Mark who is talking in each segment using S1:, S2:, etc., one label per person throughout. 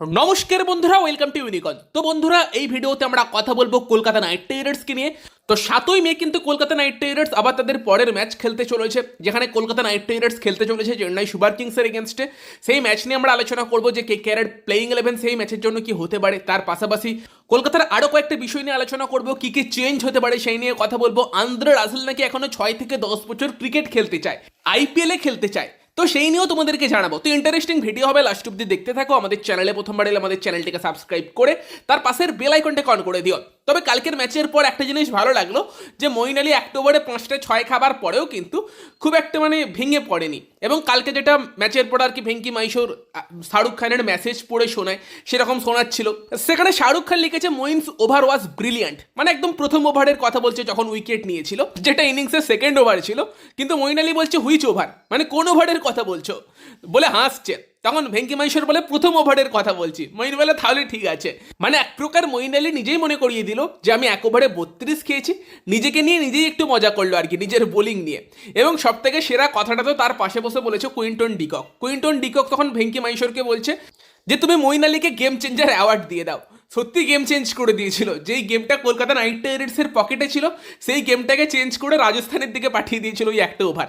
S1: নমস্কার বন্ধুরা welcome to ইউনিকন তো বন্ধুরা, এই ভিডিওতে আমরা কথা বলব কলকাতা নাইট রাইডার্সকে নিয়ে। তো সাতই মে কিন্তু কলকাতা নাইট রাইডার্স আবার তাদের পরের ম্যাচ খেলতে চলেছে, যেখানে কলকাতা নাইট রাইডার্স খেলতে চলেছে চেন্নাই সুপার কিংসের এগেনস্টে সেই ম্যাচ নিয়ে আমরা আলোচনা করব যে কে কেয়ারের প্লেইং ইলেভেন সেই ম্যাচের জন্য কি হতে পারে, তার পাশাপাশি কলকাতার আরও কয়েকটা বিষয় নিয়ে আলোচনা করব, কি কি চেঞ্জ হতে পারে সেই নিয়ে কথা বলব। আন্দ্রে রাসেল নাকি এখনও ছয় থেকে দশ বছর ক্রিকেট খেলতে চায় আইপিএলে খেলতে চায়। তো সেই নিয়েও তোমাদেরকে জানাব। তো ইন্টারেস্টিং ভিডিও হবে লাস্ট অব্দি দেখতে থাকো। আমাদের চ্যানেলে প্রথমবার এলে আমাদের চ্যানেলটিকে সাবস্ক্রাইব করে, তার পাশের বেল আইকনটা অন করে দিও। তবে কালকের ম্যাচের পর একটা জিনিস ভালো লাগল যে মইন আলী এক ওভারে পাঁচটা ছয় খাবার পরেও কিন্তু খুব একটা মানে ভেঙে পড়েনি। এবং কালকে যেটা ম্যাচের পর আর কি ভেঙ্কি মাইশোর শাহরুখ খানের মেসেজ পড়ে শোনায়, সেরকম শোনাচ্ছিল। সেখানে শাহরুখ খান লিখেছে মইন্স ওভার ওয়াজ ব্রিলিয়ান্ট মানে একদম প্রথম ওভারের কথা বলছে যখন উইকেট নিয়েছিল, যেটা ইনিংসের সেকেন্ড ওভার ছিল। কিন্তু মইন আলী বলছে হুইচ ওভার মানে কোন ওভারের কথা বলছো? বলে হাসছে। তখন ভেঙ্কি মাইশোর বলে, প্রথম ওভারের কথা বলছি। মইন বলে, তাহলে ঠিক আছে। মানে এক প্রকার মইন আলী নিজেই মনে করিয়ে দিল যে, আমি এক ওভারে বত্রিশ খেয়েছি। নিজেকে নিয়ে নিজেই একটু মজা করল আর কি, নিজের বোলিং নিয়ে। এবং সব থেকে সেরা কথাটা তো তার পাশে বসে বলেছে কুইন্টন ডিকক। কুইন্টন ডিকক তখন ভেঙ্কি মাইশোরকে বলছে যে, তুমি মইন আলীকে গেম চেঞ্জার অ্যাওয়ার্ড দিয়ে দাও। সত্যি গেম চেঞ্জ করে দিয়েছিল। যেই গেমটা কলকাতা নাইট রাইডার্সের পকেটে ছিল, সেই গেমটাকে চেঞ্জ করে রাজস্থানের দিকে পাঠিয়ে দিয়েছিল ওই একটা ওভার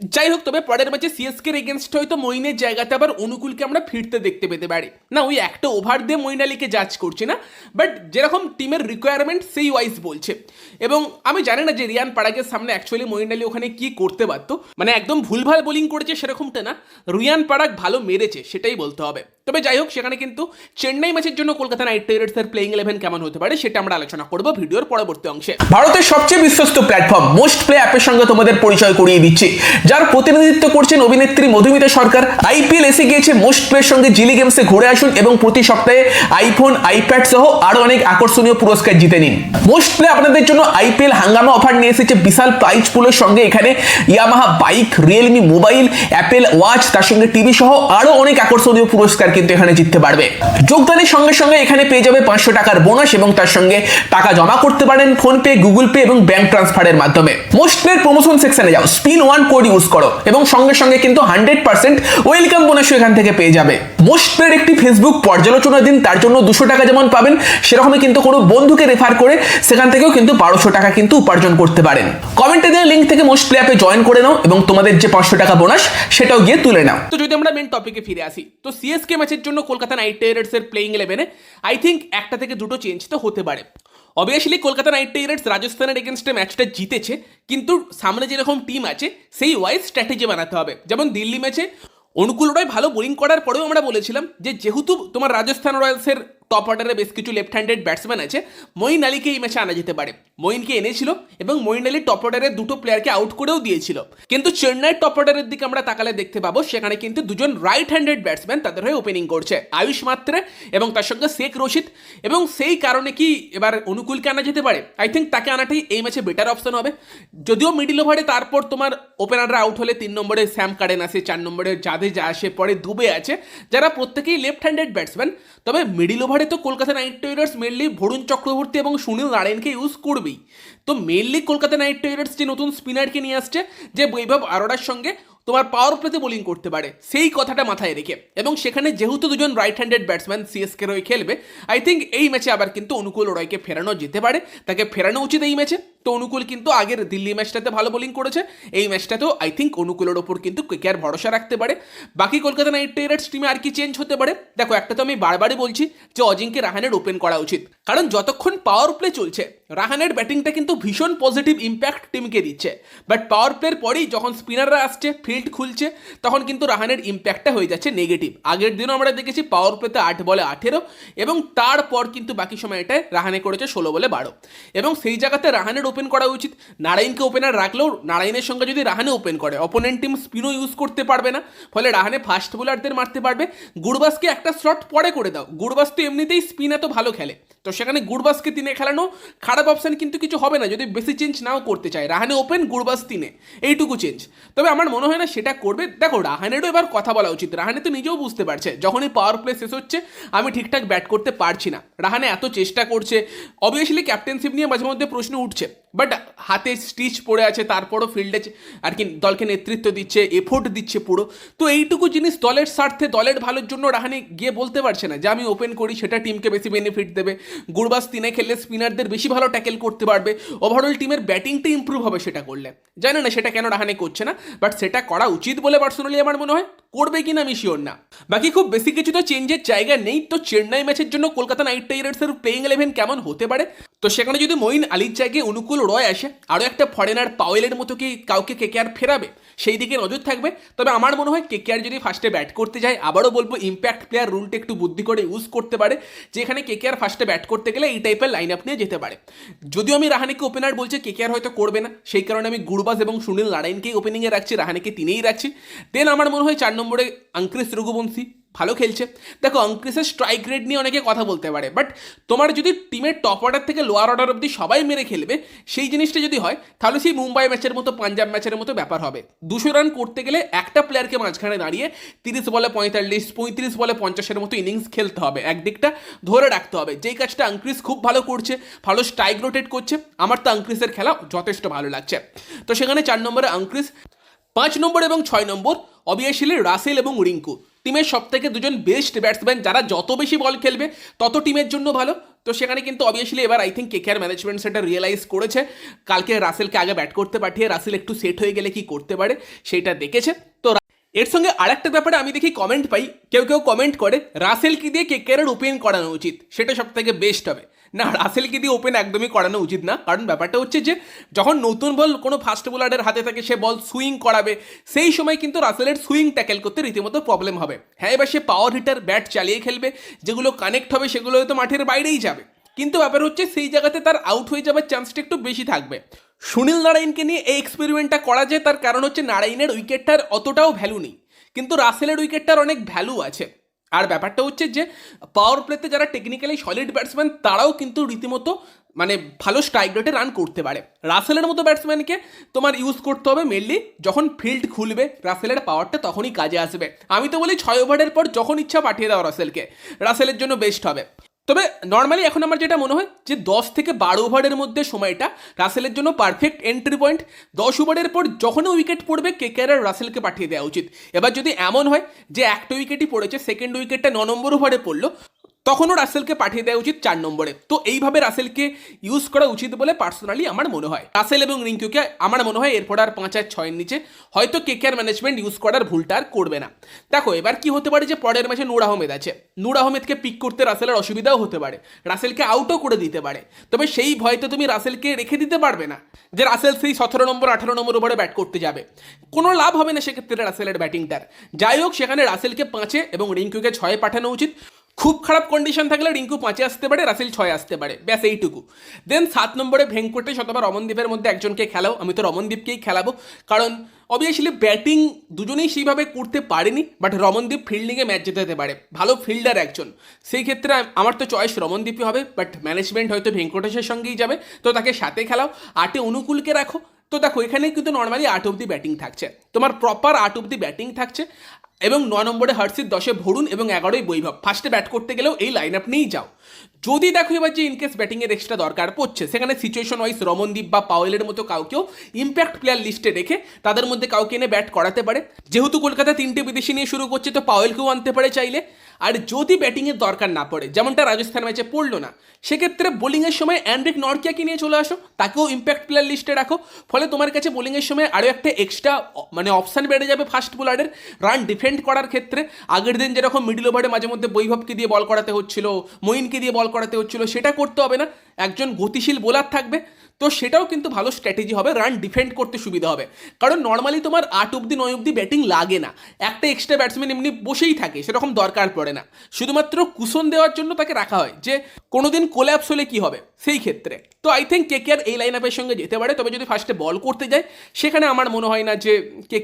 S1: যাই হোক তবে পরের ম্যাচে সিএসকের এগেনস্ট হয়তো মইনের জায়গাতে আবার অনুকূলকে আমরা ফিরতে দেখতে পেতে পারি। না, ওই একটা ওভার দিয়ে মইন আলীকে জাজ করছি না বাট যেরকম টিমের রিকোয়ারমেন্ট সেই ওয়াইজ বলছে। এবং আমি জানি না যে রিয়ান পাড়াগের সামনে অ্যাকচুয়ালি মইন আলী ওখানে কি করতে পারতো মানে একদম ভুলভাল বোলিং করেছে সেরকমটা না। রিয়ান পাড়াগ ভালো মেরেছে, সেটাই বলতে হবে। তবে যাই হোক, সেখানে কিন্তু চেন্নাই ম্যাচের জন্য কলকাতা নাইট রাইডার্সের প্লেইং ইলেভেন কেমন হতে পারে সেটা আমরা আলোচনা করব ভিডিওর পরবর্তী অংশে। ভারতের সবচেয়ে বিশ্বস্ত প্ল্যাটফর্ম মোস্ট প্লে অ্যাপের সঙ্গে তোমাদের পরিচয় করিয়ে দিচ্ছি। যার প্রতিনিধিত্ব করছেন অভিনেত্রী মধুমিতা সরকার। আইপিএল এসে গিয়েছে মোস্ট প্লের সঙ্গে জিলি গেমসে ঘুরে আসুন এবং প্রতি সপ্তাহে আইফোন আইপ্যাড সহ আরও অনেক আকর্ষণীয় পুরস্কার জিতে নিন। মোস্ট প্লে আপনাদের জন্য আইপিএল হাঙ্গামা অফার নিয়ে এসেছে বিশাল প্রাইজ পুলের সঙ্গে। এখানে Yamaha bike Realme mobile Apple watch তার সঙ্গে টিভি সহ আরও অনেক আকর্ষণীয় পুরস্কার কিন্তু এখানে জিততে পারবে। যোগদানের সঙ্গে সঙ্গে এখানে পেয়ে যাবে পাঁচশো টাকার বোনাস এবং তার সঙ্গে টাকা জমা করতে পারেন ফোন পে গুগল পে এবং ব্যাংক ট্রান্সফারের মাধ্যমে। মোস্ট প্লের প্রমোশন সেকশনে যাও স্পিন ওয়ান কোড ইউজ করো এবং সঙ্গে সঙ্গে কিন্তু হান্ড্রেড পার্সেন্ট ওয়েলকাম বোনাসও এখান থেকে পেয়ে যাবে। মোস্ট প্লের একটি ফেসবুক পর্যালোচনা দিন, তার জন্য দুশো টাকা যেমন পাবেন, সেরকমই কিন্তু কোনো বন্ধুকে রেফার করে সেখান থেকেও কিন্তু বারোশো টাকা কিন্তু উপার্জন করতে পারেন। কমেন্টে দেওয়া লিঙ্ক থেকে মোস্ট প্লে অ্যাপে জয়েন করে নাও এবং তোমাদের যে পাঁচশো টাকা বোনাস সেটাও গিয়ে তুলে নাও। তো যদি আমরা মেন টপিকে ফিরে আসি, তো সিএসকে ম্যাচের জন্য কলকাতা নাইট রাইডার্সের প্লেইং ইলেভেনে আই থিঙ্ক একটা থেকে দুটো চেঞ্জ তো হতে পারে। অবভিয়াসলি কলকাতা নাইট রাইডার্স রাজস্থানের এগেনস্টে ম্যাচটা জিতেছে, কিন্তু সামনে যেরকম টিম আছে, সেই ওয়াইজ স্ট্র্যাটেজি বানাতে হবে। যেমন দিল্লি ম্যাচে অনুকূল রয় ভালো বোলিং করার পরেও আমরা বলেছিলাম যে, যেহেতু তোমার রাজস্থান রয়্যালসের টপ অর্ডারে বেশ কিছু লেফট হ্যান্ডেড ব্যাটসম্যান আছে। মঈন আলীকে এই ম্যাচে আনা যেতে পারে। মঈনকে এনেছিল এবং মঈন আলী টপ অর্ডারের দুটো প্লেয়ারকে আউট করেও দিয়েছিল। কিন্তু চেন্নাইয়ের টপ অর্ডারের দিকে আমরা তাকালে দেখতে পাবো, সেখানে কিন্তু দুজন রাইট হ্যান্ডেড ব্যাটসম্যান তাদের হয়ে ওপেনিং করছে। আয়ুষ মাত্রে এবং তার সঙ্গে শেখ রশিদ। এবং সেই কারণে কি এবার অনুকূলকে আনা যেতে পারে? আই থিঙ্ক তাকে আনাটাই এই ম্যাচে বেটার অপশন হবে। যদিও মিডিল ওভারে তারপর তোমার ওপেনাররা আউট হলে তিন নম্বরে স্যাম কারেন আসে, চার নম্বরে জাদেজা আসে, পরে দুবে আছে। যারা প্রত্যেকেই লেফট হ্যান্ডেড ব্যাটসম্যান তবে মিডিল ওভারে তো Kolkata knight riders mainly Varun Chakravarthy এবং সুনীল নারায়ণকে ইউজ করবেই। তো মেনলি কলকাতা নাইট রাইডার্স যে নতুন স্পিনারকে নিয়ে আসছে, যে বৈভব আরোডার সঙ্গে তোমার পাওয়ার প্লেতে বোলিং করতে পারে, সেই কথাটা মাথায় রেখে। এবং সেখানে যেহেতু দুজন রাইট হ্যান্ডেড ব্যাটসম্যান সিএসকে রয়ে খেলবে আই থিঙ্ক এই ম্যাচে আবার কিন্তু অনুকূল রয়কে ফেরানো যেতে পারে, তাকে ফেরানো উচিত এই ম্যাচে তো অনুকূল কিন্তু আগের দিল্লি ম্যাচটাতে ভালো বোলিং করেছে। এই ম্যাচটাতেও আই থিঙ্ক অনুকূলের ওপর কিন্তু কেকেআর ভরসা রাখতে পারে। বাকি কলকাতা নাইট রাইডার্স টিমে আর কি চেঞ্জ হতে পারে? দেখো, একটা তো আমি বারবারই বলছি যে অজিঙ্কে রাহানের ওপেন করা উচিত। কারণ যতক্ষণ পাওয়ার প্লে চলছে, রাহানের ব্যাটিংটা কিন্তু ভীষণ পজিটিভ ইম্প্যাক্ট টিমকে দিচ্ছে। বাট পাওয়ার প্লের পরেই যখন স্পিনাররা আসছে ফিল্ড খুলছে, তখন কিন্তু রাহানের ইম্প্যাক্টটা হয়ে যাচ্ছে নেগেটিভ আগের দিনও আমরা দেখেছি পাওয়ার প্লেতে আট বলে আঠেরো, এবং তারপর কিন্তু বাকি সময়টায় রাহানে করেছে ষোলো বলে বারো। এবং সেই জায়গাতে রাহানের ওপেন করা উচিত। নারায়ণকে ওপেনার রাখলেও নারায়ণের সঙ্গে যদি রাহানে ওপেন করে অপোনেন্ট টিম স্পিনও ইউজ করতে পারবে না। ফলে রাহানে ফাস্ট বোলারদের মারতে পারবে। গুরবাসকে একটা শট পরে করে দাও। গুরবাস তো এমনিতেই স্পিন এত ভালো খেলে। তো সেখানে গুরবাসকে তিনে খেলানো খারাপ অপশান কিন্তু কিছু হবে না, যদি বেশি চেঞ্জ নাও করতে চায়। রাহানে ওপেন গুরবাস তিনে। এইটুকু চেঞ্জ তবে আমার মনে হয় না সেটা করবে। দেখো, রাহানেরও এবার কথা বলা উচিত। রাহানে তো নিজেও বুঝতে পারছে, যখনই পাওয়ার প্লে শেষ হচ্ছে, আমি ঠিকঠাক ব্যাট করতে পারছি না। রাহানে এত চেষ্টা করছে। অবভিয়াসলি ক্যাপ্টেনশিপ নিয়ে মাঝে মধ্যে প্রশ্ন উঠছে। বাট হাতে স্টিচ পড়ে আছে, তারপরও ফিল্ডে আর কি দলকে নেতৃত্ব দিচ্ছে এফোর্ট দিচ্ছে পুরো। তো এইটুকু জিনিস দলের স্বার্থে, দলের ভালোর জন্য রাহানে গিয়ে বলতে পারছে না যে, আমি ওপেন করি, সেটা টিমকে বেশি বেনিফিট দেবে। গুরবাস তিনে খেললে স্পিনারদের বেশি ভালো ট্যাকেল করতে পারবে। ওভারঅল টিমের ব্যাটিংটা ইম্প্রুভ হবে সেটা করলে। জানি না সেটা কেন রাহানে করছে না বাট সেটা করা উচিত বলে পার্সোনালি আমার মনে হয়। করবে কিনা আমি শিওর না। বাকি খুব বেশি কিছু তো চেঞ্জের জায়গা নেই, তো চেন্নাই ম্যাচের জন্য কলকাতা নাইট রাইডার্সের প্লেইং ইলেভেন কেমন হতে পারে? তো সেখানে যদি মঈন আলীর জায়গায় অনুকূল রয় আসে, আরও একটা ফরেনার পাওয়েলের মতো কি কাউকে কে কেকেআর ফেরাবে? সেই দিকে নজর থাকবে। তবে আমার মনে হয় কে কেকেআর যদি ফার্স্টে ব্যাট করতে যায়, আবারও বলব ইম্প্যাক্ট প্লেয়ার রুলটা একটু বুদ্ধি করে ইউজ করতে পারে। যেখানে কেকেআর ফার্স্টে ব্যাট করতে গেলে এই টাইপের লাইন আপ নিয়ে যেতে পারে। যদিও আমি রাহানিকে ওপেনার বলছি কেকেআর হয়তো করবে না। সেই কারণে আমি গুরবাজ এবং সুনীল নারায়ণকেই ওপেনিংয়ে রাখছি, রাহানিকে তিনিই রাখছি। দেন আমার মনে হয় চার নম্বরে আঙ্ক্রিস রঘুবংশী ভালো খেলছে। দেখো অঙ্ক্রিসের স্ট্রাইক রেট নিয়ে অনেকে কথা বলতে পারে বাট তোমার যদি টিমের টপ অর্ডার থেকে লোয়ার অর্ডার অবধি সবাই মেরে খেলবে, সেই জিনিসটা যদি হয়, তাহলে সেই মুম্বাই ম্যাচের মতো, পাঞ্জাব ম্যাচের মতো ব্যাপার হবে। দুশো রান করতে গেলে একটা প্লেয়ারকে মাঝখানে দাঁড়িয়ে তিরিশ বলে পঁয়তাল্লিশ, পঁয়ত্রিশ বলে পঞ্চাশের মতো ইনিংস খেলতে হবে। একদিকটা ধরে রাখতে হবে। যেই কাজটা আঙ্ক্রিস খুব ভালো করছে, ভালো স্ট্রাইক রোটেট করছে, আমার তো আঙ্ক্রিসের খেলা যথেষ্ট ভালো লাগছে। তো সেখানে চার নম্বরে আঙ্ক্রিস পাঁচ নম্বর এবং ছয় নম্বর অবিয়াসলি রাসেল এবং রিঙ্কু। টিমের সব থেকে দুজন বেস্ট ব্যাটসম্যান যারা যত বেশি বল খেলবে, তত টিমের জন্য ভালো। তো সেখানে কিন্তু অবভিয়াসলি এবার আই থিঙ্ক কেকেআর ম্যানেজমেন্ট সেটা রিয়েলাইজ করেছে। কালকে রাসেলকে আগে ব্যাট করতে পাঠিয়ে রাসেল একটু সেট হয়ে গেলে কি করতে পারে, সেটা দেখেছে। তো এর সঙ্গে আরেকটা ব্যাপারে আমি দেখি কমেন্ট পাই। কেউ কেউ কমেন্ট করে রাসেলকে দিয়ে কেকেআরের ওপেন করানো উচিত? সেটা সব থেকে বেস্ট হবে। না, রাসেলকে দিয়ে ওপেন একদমই করানো উচিত না। কারণ ব্যাপারটা হচ্ছে যে, যখন নতুন বল কোনো ফাস্ট বোলারের হাতে থাকে, সে বল সুইং করাবে, সেই সময় কিন্তু রাসেলের সুইং ট্যাকেল করতে রীতিমতো প্রবলেম হবে। হ্যাঁ এবার সে পাওয়ার হিটার ব্যাট চালিয়ে খেলবে, যেগুলো কানেক্ট হবে, সেগুলো হয়তো মাঠের বাইরেই যাবে। কিন্তু ব্যাপার হচ্ছে, সেই জায়গাতে তার আউট হয়ে যাওয়ার চান্সটা একটু বেশি থাকবে। সুনীল নারায়ণকে নিয়ে এই এক্সপেরিমেন্টটা করা যায়, তার কারণ হচ্ছে নারায়ণের উইকেটটার অতটাও ভ্যালু নেই। কিন্তু রাসেলের উইকেটটার অনেক ভ্যালু আছে। আর ব্যাপারটা হচ্ছে যে পাওয়ার প্লেতে যারা টেকনিক্যালি সলিড ব্যাটসম্যান তারাও কিন্তু রীতিমতো মানে ভালো স্ট্রাইক রেটে রান করতে পারে। রাসেলের মতো ব্যাটসম্যানকে তোমার ইউজ করতে হবে মেনলি যখন ফিল্ড খুলবে রাসেলের পাওয়ারটা তখনই কাজে আসবে। আমি তো বলি ছয় ওভারের পর যখন ইচ্ছা পাঠিয়ে দাও রাসেলকে রাসেলের জন্য বেস্ট হবে। তবে নর্মালি এখন আমার যেটা মনে হয় যে দশ থেকে বারো ওভারের মধ্যে সময়টা রাসেলের জন্য পারফেক্ট এন্ট্রি পয়েন্ট দশ ওভারের পর যখনই উইকেট পড়বে কেকেআর আর রাসেলকে পাঠিয়ে দেওয়া উচিত। এবার যদি এমন হয় যে একটা উইকেটই পড়েছে সেকেন্ড উইকেটটা ন নম্বর ওভারে পড়ল তখনও রাসেলকে পাঠিয়ে দেওয়া উচিত চার নম্বরে। তো এইভাবে রাসেলকে ইউজ করা উচিত বলে পার্সোনালি আমার মনে হয়। রাসেল এবং রিঙ্কুকে আমার মনে হয় এরপর আর পাঁচ আর ছয়ের নিচে হয়তো কেকেআর ম্যানেজমেন্ট ইউজ করার ভুলটা আর করবে না। দেখো, এবার কি হতে পারে যে পরের ম্যাচে নূর আহমেদ আছে। নূর আহমেদকে পিক করতে রাসেলের অসুবিধাও হতে পারে। রাসেলকে আউটও করে দিতে পারে। তবে সেই ভয়তে তুমি রাসেলকে রেখে দিতে পারবে না যে রাসেল সেই সতেরো নম্বর, আঠারো নম্বর ওভারে ব্যাট করতে যাবে। কোনো লাভ হবে না সেক্ষেত্রে রাসেলের ব্যাটিংটার যাই হোক, সেখানে রাসেলকে পাঁচে এবং রিঙ্কুকে ছয়ে পাঠানো উচিত। খুব খারাপ কন্ডিশন থাকলে রিঙ্কু পাঁচে আসতে পারে, রাসেল ছয় আসতে পারে। ব্যাস এইটুকু। দেন সাত নম্বরে ভেঙ্কটেশ অথবা রমনদীপের মধ্যে একজনকে খেলাও। আমি তো রমনদীপকেই খেলাবো। কারণ অবভিয়াসলি ব্যাটিং দুজনেই সেইভাবে করতে পারেনি বাট রমনদীপ ফিল্ডিংয়ে ম্যাচ জেতাতে পারে। ভালো ফিল্ডার একজন। সেই ক্ষেত্রে আমার তো চয়েস রমনদীপই হবে বাট ম্যানেজমেন্ট হয়তো ভেঙ্কটেশের সঙ্গেই যাবে। তো তাকে সাথে খেলাও। আটে অনুকূলকে রাখো। তো দেখো এখানে কিন্তু নর্মালি আট অব্দি ব্যাটিং থাকছে। তোমার প্রপার আট অব্দি ব্যাটিং থাকছে। এবং নয় নম্বরে হার্সির দশে ভরুন এবং এগারোই বৈভব। ফার্স্টে ব্যাট করতে গেলেও এই লাইন আপ নিয়েই যাও। যদি দেখো এবার যে ইনকেস ব্যাটিংয়ের এক্সট্রা দরকার পড়ছে, সেখানে সিচুয়েশন ওয়াইজ রমনদীপ বা পাওয়েলের মতো কাউকেও ইম্প্যাক্ট প্লেয়ার লিস্টে রেখে তাদের মধ্যে কাউকে এনে ব্যাট করাতে পারে। যেহেতু কলকাতা তিনটে বিদেশি নিয়ে শুরু করছে, তো পাওয়েলকেও আনতে পারে চাইলে। আর যদি ব্যাটিংয়ের দরকার না পড়ে, যেমনটা রাজস্থান ম্যাচে পড়ল না, সেক্ষেত্রে বোলিংয়ের সময় অ্যান্ড্রিক নরকিয়াকে নিয়ে চলে আসো, তাকেও ইম্প্যাক্ট প্লেয়ার লিস্টে রাখো। ফলে তোমার কাছে বোলিংয়ের সময় আরও একটা এক্সট্রা মানে অপশান বেড়ে যাবে ফাস্ট বোলারের রান ডিফেন্ড করার ক্ষেত্রে, আগের দিন যেরকম মিডল ওভারে মাঝে মধ্যে বৈভবকে দিয়ে বল করাতে হচ্ছিল, মঈনকে দিয়ে বল করাতে হচ্ছিল সেটা করতে হবে না। একজন গতিশীল বোলার থাকবে তো সেটাও কিন্তু ভালো স্ট্র্যাটেজি হবে রান ডিফেন্ড করতে সুবিধা হবে। কারণ নর্মালি তোমার আট অব্দি, নয় অব্দি ব্যাটিং লাগে না। একটা এক্সট্রা ব্যাটসম্যান এমনি বসেই থাকে, সেরকম দরকার পড়ে না। শুধুমাত্র কুশন দেওয়ার জন্য তাকে রাখা হয় যে, কোনোদিন কোল্যাপস হলে কি হবে? সেই ক্ষেত্রে। তো আই থিঙ্ক কে আর এই লাইন আপের সঙ্গে যেতে পারে। তবে যদি ফার্স্টে বল করতে যায়, সেখানে আমার মনে হয় না যে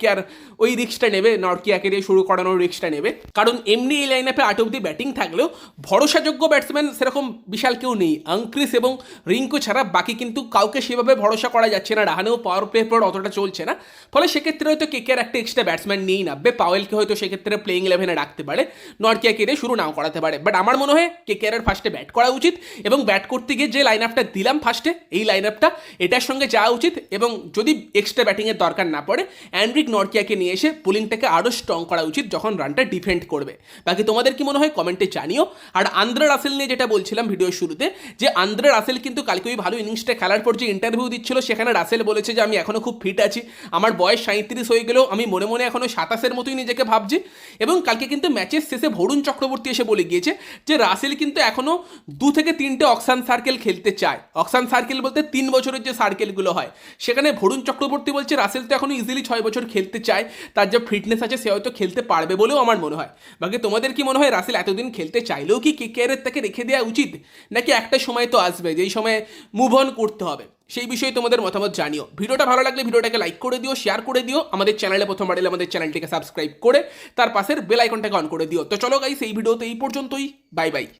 S1: কে আর ওই রিক্সটা নেবে, নরকিয়াকে দিয়ে শুরু করানোর রিক্সটা নেবে। কারণ এমনি এই লাইন আপে আট অব্দি ব্যাটিং থাকলেও ভরসাযোগ্য ব্যাটসম্যান সেরকম বিশাল কেউ নেই। আঙ্ক্রিস এবং রিঙ্কু ছাড়া বাকি কিন্তু কাউকে সেভাবে ভরসা করা যাচ্ছে না। রাহানেও পাওয়ার প্লে পর অতটা চলছে না। ফলে সেক্ষেত্রে হয়তো কেকের একটা এক্সট্রা ব্যাটসম্যান নিয়েই নামবে। পাওয়েলকে হয়তো সেক্ষেত্রে প্লেইং ইলেভেনে রাখতে পারে। নরকিয়াকে দিয়ে শুরু নাও করাতে পারে। বাট আমার মনে হয় কে কেকেআরের ফার্স্টে ব্যাট করা উচিত এবং ব্যাট করতে গিয়ে যে লাইন আপটা দিলাম ফার্স্টে এই লাইন আপটা এটার সঙ্গে যাওয়া উচিত এবং যদি এক্সট্রা ব্যাটিংয়ের দরকার না পড়ে অ্যান্ড্রিক নরকিয়াকে নিয়ে এসে পুলিংটাকে আরও স্ট্রং করা উচিত যখন রানটা ডিফেন্ড করবে। বাকি তোমাদের কি মনে হয়? কমেন্টে জানিও। আর আন্দ্রা রাসেল নিয়ে যেটা বলছিলাম ভিডিওর শুরুতে, যে আন্দ্রা রাসেল কিন্তু কালকে ওই ভালো ইনিংসটা খেলার পর যে ইন্টারভিউ দিচ্ছিল, সেখানে রাসেল বলেছে যে, আমি এখনও খুব ফিট আছি। আমার বয়স সাঁত্রিশ হয়ে গেলেও আমি মনে মনে এখনও সাতাশের মতোই নিজেকে ভাবছি। এবং কালকে কিন্তু ম্যাচের শেষে ভরুণ চক্রবর্তী এসে বলে গিয়েছে যে, রাসেল কিন্তু এখনও দু থেকে তিনটে অক্সান সার্কেল খেলতে চায়। অক্সান সার্কেল বলতে তিন বছরের যে সার্কেলগুলো হয়, সেখানে ভরুণ চক্রবর্তী বলছে, রাসেল তো এখনও ইজিলি ছয় বছর খেলতে চায়। তার যে ফিটনেস আছে, সে হয়তো খেলতে পারবে বলেও আমার মনে হয়। বাকি তোমাদের কি মনে হয়, রাসেল এতদিন খেলতে চাইলেও কি কেকেআরের তাকে রেখে দেওয়া উচিত? নাকি একটা সময় তো আসবে, যেই সময় মুভ অন করতে হবে সেই বিষয়ে তোমাদের মতামত জানিও। ভিডিওটা ভালো লাগলে ভিডিওটাকে লাইক করে দিও শেয়ার করে দিও, আমাদের চ্যানেলে প্রথম এলে আমাদের চ্যানেলটিকে সাবস্ক্রাইব করে, তার পাশের বেল আইকনটাকে অন করে দিও। তো চলো গাই সেই ভিডিওতে এই পর্যন্তই। Bye bye